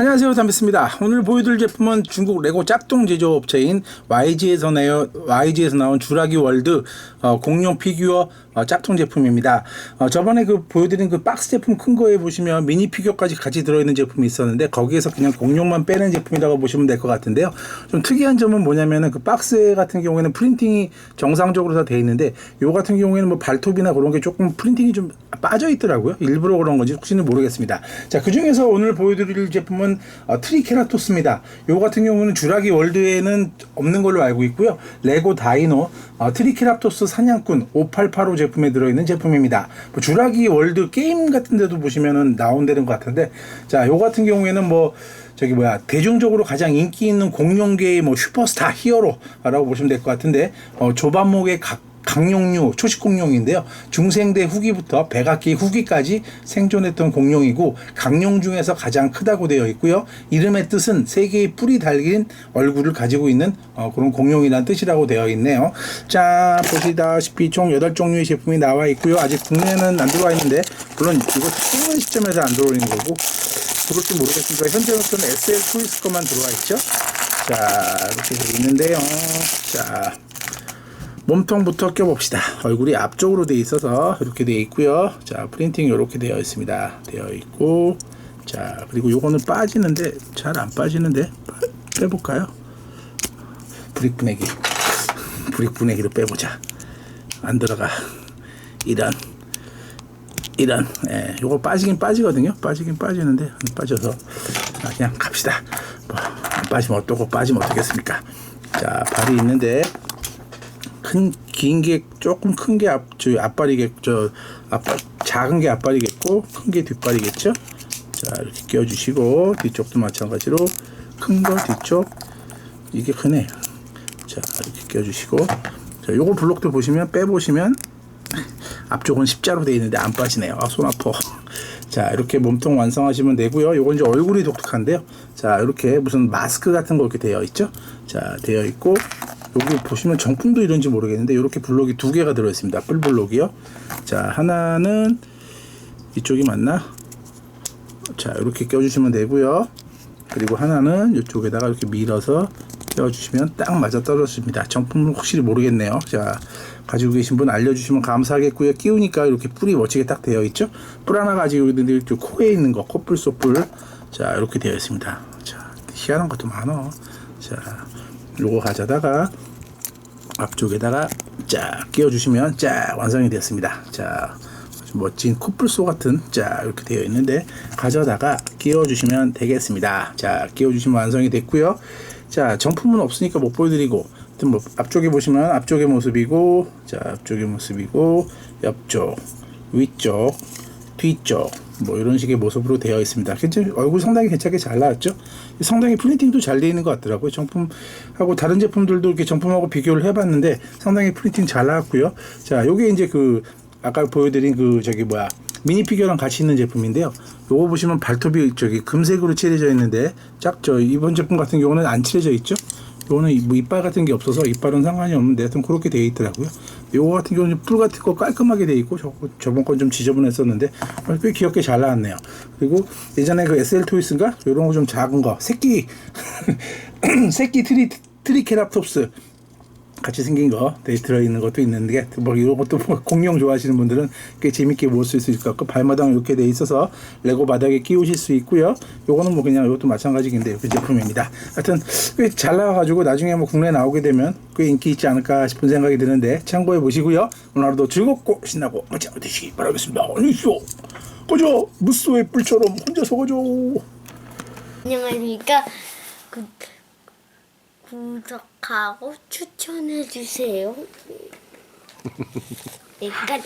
안녕하세요 담비스입니다. 오늘 보여드릴 제품은 중국 레고 짝퉁 제조업체인 YG에서, 내어, YG에서 나온 주라기 월드 어, 공룡 피규어 어, 짝퉁 제품입니다. 어, 저번에 그 보여드린 그 박스 제품 큰 거에 보시면 미니 피규어까지 같이 들어있는 제품이 있었는데 거기에서 그냥 공룡만 빼는 제품이라고 보시면 될 것 같은데요. 좀 특이한 점은 뭐냐면은 그 박스 같은 경우에는 프린팅이 정상적으로 다 돼 있는데 요 같은 경우에는 뭐 발톱이나 그런 게 조금 프린팅이 좀 빠져 있더라고요. 일부러 그런 건지 혹시는 모르겠습니다. 자, 그 중에서 오늘 보여드릴 제품은 어, 트리케라토스입니다. 요 같은 경우는 주라기 월드에는 없는 걸로 알고 있고요. 레고 다이노 어, 트리케라토스 사냥꾼 5885 제품에 들어있는 제품입니다. 뭐 주라기 월드 게임 같은 데도 보시면은 나온다는 것 같은데 자, 요 같은 경우에는 뭐 저기 뭐야 대중적으로 가장 인기 있는 공룡계의 뭐 슈퍼스타 히어로라고 보시면 될 것 같은데 어, 조반목의 각 강룡류 초식 공룡인데요. 중생대 후기부터 백악기 후기까지 생존했던 공룡이고 강룡 중에서 가장 크다고 되어 있고요. 이름의 뜻은 세 개의 뿔이 달린 얼굴을 가지고 있는 어, 그런 공룡이라는 뜻이라고 되어 있네요. 자 보시다시피 총 8종류의 제품이 나와 있고요. 아직 국내에는 안 들어와 있는데 물론 이거 찍는 시점에서 안 들어오는 거고 들어올지 모르겠습니다. 현재로서는 SL 토이스 것만 들어와 있죠. 자 이렇게 되어 있는데요. 자 몸통부터 껴봅시다. 얼굴이 앞쪽으로 되어 있어서 이렇게 되어 있고요. 자, 프린팅 이렇게 되어 있습니다. 되어 있고, 자, 그리고 요거는 빠지는데 잘 안 빠지는데 빼볼까요? 브릭 분해기, 브릭 분해기로 빼보자. 안 들어가. 이런, 이런, 예, 요거 빠지긴 빠지거든요. 빠지긴 빠지는데 안 빠져서 자, 그냥 갑시다. 뭐, 안 빠지면 어떠고 빠지면 어떻겠습니까? 자, 발이 있는데 큰 긴 게 조금 큰 게 앞 저 앞발이겠 저 앞발 작은 게 앞발이겠고 큰 게 뒷발이겠죠. 자 이렇게 끼워주시고 뒤쪽도 마찬가지로 큰 거 뒤쪽 이게 크네. 자 이렇게 끼워주시고 자 요거 블록도 보시면 빼 보시면 앞쪽은 십자로 되어 있는데 안 빠지네요. 아, 손 아파. 자, 이렇게 몸통 완성하시면 되고요. 요건 이제 얼굴이 독특한데요. 자, 이렇게 무슨 마스크 같은 거 이렇게 되어 있죠? 자, 되어 있고 여기 보시면 정품도 이런지 모르겠는데 이렇게 블록이 두 개가 들어 있습니다. 뿔 블록이요. 자, 하나는 이쪽이 맞나? 자, 이렇게 껴주시면 되고요. 그리고 하나는 이쪽에다가 이렇게 밀어서 껴주시면 딱 맞아 떨어집니다. 정품은 확실히 모르겠네요. 자, 가지고 계신 분 알려주시면 감사하겠고요. 끼우니까 이렇게 뿔이 멋지게 딱 되어 있죠. 뿔 하나 가지고 있는데 이렇게 코에 있는 거, 코뿔 쏘뿔. 자, 이렇게 되어 있습니다. 자, 희한한 것도 많아. 자, 요거 가져다가 앞쪽에다가 쫙 끼워주시면 쫙 완성이 되었습니다. 자, 멋진 코뿔소 같은 자 이렇게 되어 있는데 가져다가 끼워주시면 되겠습니다. 자, 끼워주시면 완성이 됐고요. 자, 정품은 없으니까 못 보여드리고 뭐 앞쪽에 보시면 앞쪽의 모습이고 자 앞쪽의 모습이고 옆쪽 위쪽 뒤쪽 뭐 이런 식의 모습으로 되어 있습니다. 괜찮 얼굴 상당히 괜찮게 잘 나왔죠. 상당히 프린팅도 잘 되어 있는 것 같더라고요. 정품하고 다른 제품들도 이렇게 정품하고 비교를 해봤는데 상당히 프린팅 잘 나왔고요. 자, 요게 이제 그 아까 보여드린 그 저기 뭐야 미니 피규어랑 같이 있는 제품인데요. 요거 보시면 발톱이 저기 금색으로 칠해져 있는데 짝저 이번 제품 같은 경우는 안 칠해져 있죠. 요거는 뭐 이빨 같은 게 없어서 이빨은 상관이 없는데 하여튼 그렇게 되어 있더라고요. 요거 같은 경우는 뿔 같은 거 깔끔하게 되어 있고 저, 저번 건 좀 지저분했었는데 어, 꽤 귀엽게 잘 나왔네요. 그리고 예전에 그 SL 토이스인가 요런 거 좀 작은 거 새끼 새끼 트리 트리케라톱스 같이 생긴 거 네, 들어있는 것도 있는데 뭐 이런 것도 뭐 공룡 좋아하시는 분들은 꽤 재밌게 볼수 있을 것 같고 발마당 이렇게 돼 있어서 레고 바닥에 끼우실 수 있고요. 요거는 뭐 그냥 이것도 마찬가지인데 그 제품입니다. 하여튼 꽤 잘 나와가지고 나중에 뭐 국내에 나오게 되면 꽤 인기 있지 않을까 싶은 생각이 드는데 참고해 보시고요. 오늘 하루도 즐겁고 신나고 하루 되시기 바라겠습니다. 안녕히 계십시오. 거저 무쏘의 뿔처럼 혼자서 거저 안녕하십니까. 구, 구독하고 추천해주세요. 일단